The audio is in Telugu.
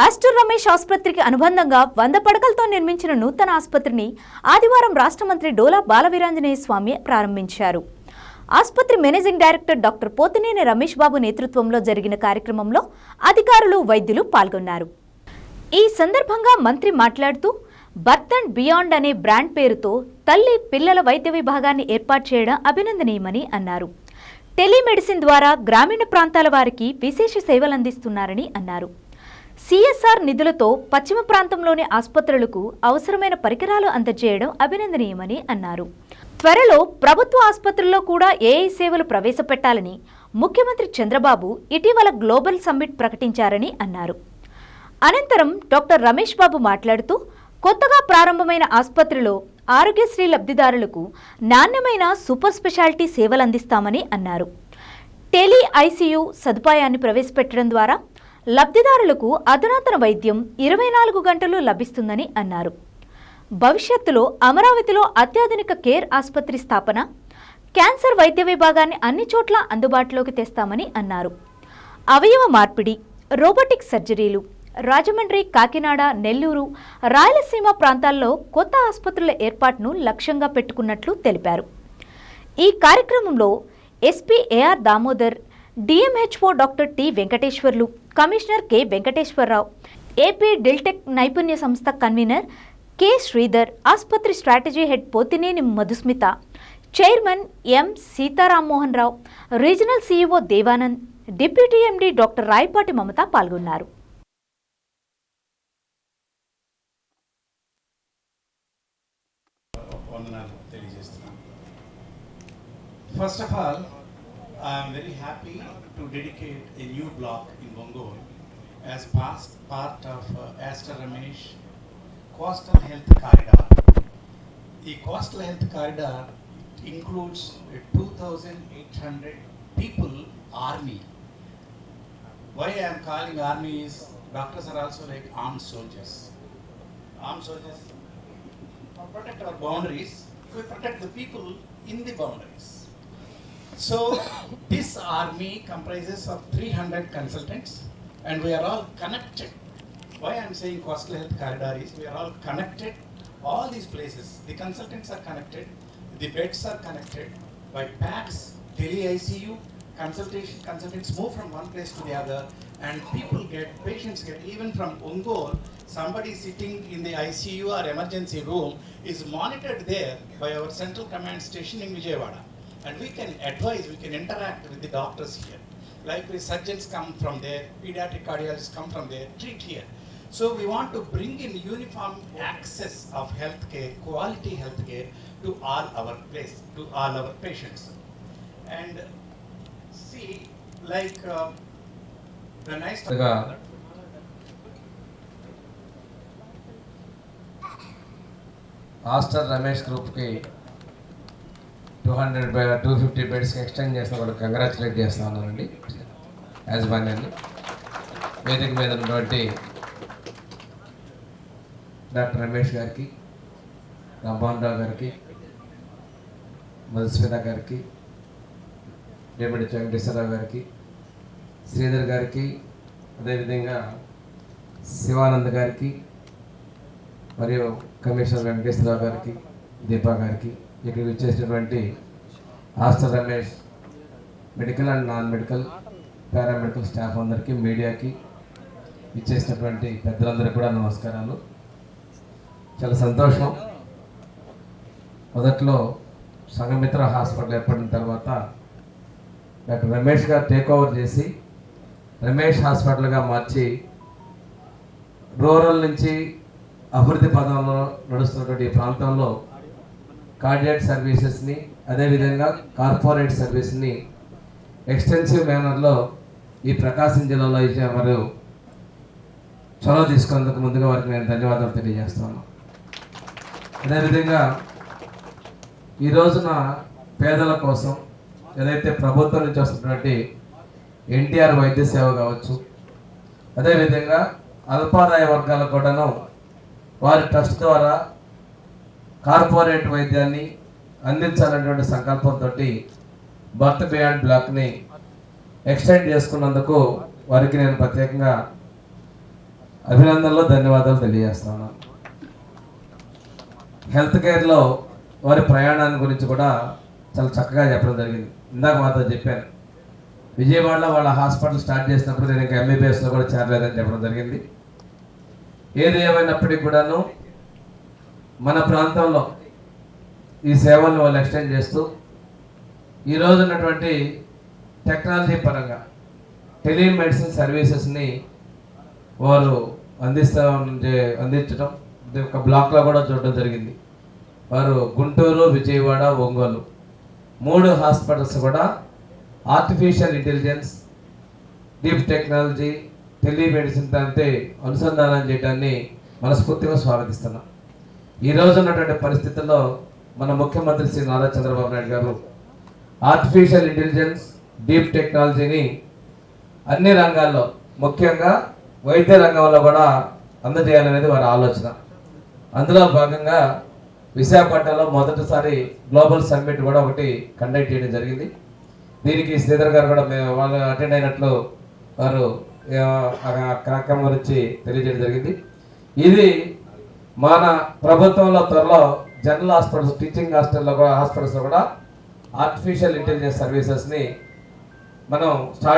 ఆస్టర్ రమేష్ ఆసుపత్రికి అనుబంధంగా వంద పడకలతో నిర్మించిన నూతన ఆసుపత్రిని ఆదివారం రాష్ట్ర మంత్రి డోలా బాలవీరాంజనేయ స్వామి ప్రారంభించారు. ఆసుపత్రి managing director doctor Pothineni Ramesh Babu నేతృత్వంలో జరిగిన కార్యక్రమంలో అధికారులు వైద్యులు పాల్గొన్నారు. ఈ సందర్భంగా మంత్రి మాట్లాడుతూ బర్త్ అండ్ బియాండ్ అనే బ్రాండ్ పేరుతో తల్లి పిల్లల వైద్య విభాగాన్ని ఏర్పాటు చేయడం అభినందనీయమని అన్నారు. టెలిమెడిసిన్ ద్వారా గ్రామీణ ప్రాంతాల వారికి విశేష సేవలు అందిస్తున్నారని అన్నారు. సిఎస్ఆర్ నిధులతో పశ్చిమ ప్రాంతంలోని ఆసుపత్రులకు అవసరమైన పరికరాలు అందజేయడం అభినందనీయమని అన్నారు. త్వరలో ప్రభుత్వ ఆసుపత్రుల్లో కూడా ఏఐ సేవలు ప్రవేశపెట్టాలని ముఖ్యమంత్రి చంద్రబాబు ఇటీవల గ్లోబల్ సమ్మిట్ ప్రకటించారని అన్నారు. అనంతరం డాక్టర్ రమేష్ బాబు మాట్లాడుతూ కొత్తగా ప్రారంభమైన ఆసుపత్రిలో ఆరోగ్యశ్రీ లబ్ధిదారులకు నాణ్యమైన సూపర్ స్పెషాలిటీ సేవలు అందిస్తామని అన్నారు. టెలి ఐసీయూ సదుపాయాన్ని ప్రవేశపెట్టడం ద్వారా లబ్ధిదారులకు అధునాతన వైద్యం ఇరవై నాలుగు గంటలు లభిస్తుందని అన్నారు. భవిష్యత్తులో అమరావతిలో అత్యాధునిక కేర్ ఆసుపత్రి స్థాపన క్యాన్సర్ వైద్య విభాగాన్ని అన్ని చోట్ల అందుబాటులోకి తెస్తామని అన్నారు. అవయవ మార్పిడి రోబోటిక్ సర్జరీలు రాజమండ్రి కాకినాడ నెల్లూరు రాయలసీమ ప్రాంతాల్లో కొత్త ఆసుపత్రుల ఏర్పాటును లక్ష్యంగా పెట్టుకున్నట్లు తెలిపారు. ఈ కార్యక్రమంలో SP AR Damodar DMHO doctor T Venkateswarlu commissioner K Venkateswararao AP డిల్టెక్ నైపుణ్య సంస్థ కన్వీనర్ కె శ్రీధర్ ఆసుపత్రి strategy head Pothineni Madhusmita chairman M Seetharamamohan Rao regional CEO Devanand deputy MD doctor Rayapati Mamata పాల్గొన్నారు. First of all I am very happy to dedicate a new block in Bongol as past part of uh, Ramesh Coastal Health Corridor. The Coastal Health Corridor includes 2,800 people army. Why I am calling army is doctors are also like armed soldiers. Armed soldiers protect our boundaries, we protect the people in the boundaries. So this army comprises of 300 consultants and we are all connected. Why I am saying coastal health corridor is we are all connected, all these places, the consultants are connected, the beds are connected by PACS, Delhi ICU, consultation, consultants move from one place to the other and people get, patients get, even from Ongol, somebody sitting in the ICU or emergency room is monitored there by our central command station in Vijayawada. And we can advise, we can interact with the doctors here. Likely surgeons come from there, pediatric cardiologists come from there, treat here. So we want to bring in uniform access of healthcare, quality healthcare to all our place, to all our patients. And see, like uh, when I started. గా ఆస్టర్ రమేష్ గ్రూప్కి టూ హండ్రెడ్ టూ ఫిఫ్టీ బెడ్స్కి ఎక్స్టెండ్ చేసిన కూడా కంగ్రాచులేట్ చేస్తా ఉన్నానండి. యాజమాన్యాన్ని వేదిక మీద ఉన్నటువంటి డాక్టర్ రమేష్ గారికి రామ్మోహన్ రావు గారికి మధుస్మిత గారికి డేమిడి వెంకటేశ్వరరావు గారికి శ్రీధర్ గారికి అదేవిధంగా శివానంద్ గారికి మరియు కమిషనర్ వెంకటేశ్వరరావు గారికి దీపా గారికి ఇక్కడికి వచ్చేసినటువంటి Aster Ramesh medical and non medical paramedical staff అందరికీ మీడియాకి ఇచ్చేసినటువంటి పెద్దలందరికీ కూడా నమస్కారాలు. చాలా సంతోషం. మొదట్లో సంఘమిత్ర హాస్పిటల్ ఏర్పడిన తర్వాత డాక్టర్ రమేష్ గారు టేక్ ఓవర్ చేసి రమేష్ హాస్పిటల్గా మార్చి రూరల్ నుంచి అభివృద్ధి పదంలో నడుస్తున్నటువంటి ఈ ప్రాంతంలో కార్డియాక్ సర్వీసెస్ని అదేవిధంగా కార్పొరేట్ సర్వీస్ని ఎక్స్టెన్సివ్ మేనర్లో ఈ ప్రకాశం జిల్లాలో ఇచ్చే మరియు చొరవ తీసుకున్నందుకు ముందుగా వారికి నేను ధన్యవాదాలు తెలియజేస్తాను అదేవిధంగా ఈ రోజున పేదల కోసం ఏదైతే ప్రభుత్వం నుంచి వస్తున్నటువంటి ఎన్టీఆర్ వైద్య సేవ కావచ్చు అదేవిధంగా అల్పాదాయ వర్గాలకు కూడాను వారి ట్రస్ట్ ద్వారా కార్పొరేట్ వైద్యాన్ని అందించాలనేటువంటి సంకల్పంతో బర్త్ బియాండ్ బ్లాక్ని ఎక్స్టెండ్ చేసుకున్నందుకు వారికి నేను ప్రత్యేకంగా అభినందనలు ధన్యవాదాలు తెలియజేస్తున్నాను. హెల్త్ కేర్లో వారి ప్రయాణాన్ని గురించి కూడా చాలా చక్కగా చెప్పడం జరిగింది. ఇందాక మాతో చెప్పాను. విజయవాడలో వాళ్ళ హాస్పిటల్ స్టార్ట్ చేసినప్పుడు నేను ఇంకా ఎంబీబీఎస్లో కూడా చేరలేదని చెప్పడం జరిగింది. ఏది ఏమైనప్పటికీ కూడాను మన ప్రాంతంలో ఈ సేవలను వాళ్ళు ఎక్స్టెండ్ చేస్తూ ఈరోజు ఉన్నటువంటి టెక్నాలజీ పరంగా టెలిమెడిసిన్ సర్వీసెస్ని వారు అందిస్తా అందించడం ఒక బ్లాక్లో కూడా చూడడం జరిగింది. వారు గుంటూరు విజయవాడ ఒంగోలు మూడు హాస్పిటల్స్ కూడా artificial intelligence deep technology telemedicine దాంతో అనుసంధానం చేయడాన్ని మనస్ఫూర్తిగా స్వాగతిస్తున్నాం. ఈ రోజు ఉన్నటువంటి పరిస్థితుల్లో మన ముఖ్యమంత్రి శ్రీ నారా చంద్రబాబు నాయుడు గారు ఆర్టిఫిషియల్ ఇంటెలిజెన్స్ డీప్ టెక్నాలజీని అన్ని రంగాల్లో ముఖ్యంగా వైద్య రంగంలో కూడా అందజేయాలనేది వారి ఆలోచన. అందులో భాగంగా విశాఖపట్నంలో మొదటిసారి గ్లోబల్ సమ్మిట్ కూడా ఒకటి కండక్ట్ చేయడం జరిగింది. దీనికి శ్రీధర్ గారు కూడా మేము వాళ్ళు అటెండ్ అయినట్లు వారు ఆ, కార్యక్రమం గురించి తెలియజేయడం జరిగింది. ఇది మన ప్రభుత్వంలో త్వరలో జనరల్ హాస్పిటల్స్ టీచింగ్ హాస్టల్లో కూడా హాస్పిటల్స్లో కూడా ఆర్టిఫిషియల్ ఇంటెలిజెన్స్ సర్వీసెస్ని మనం స్టార్ట్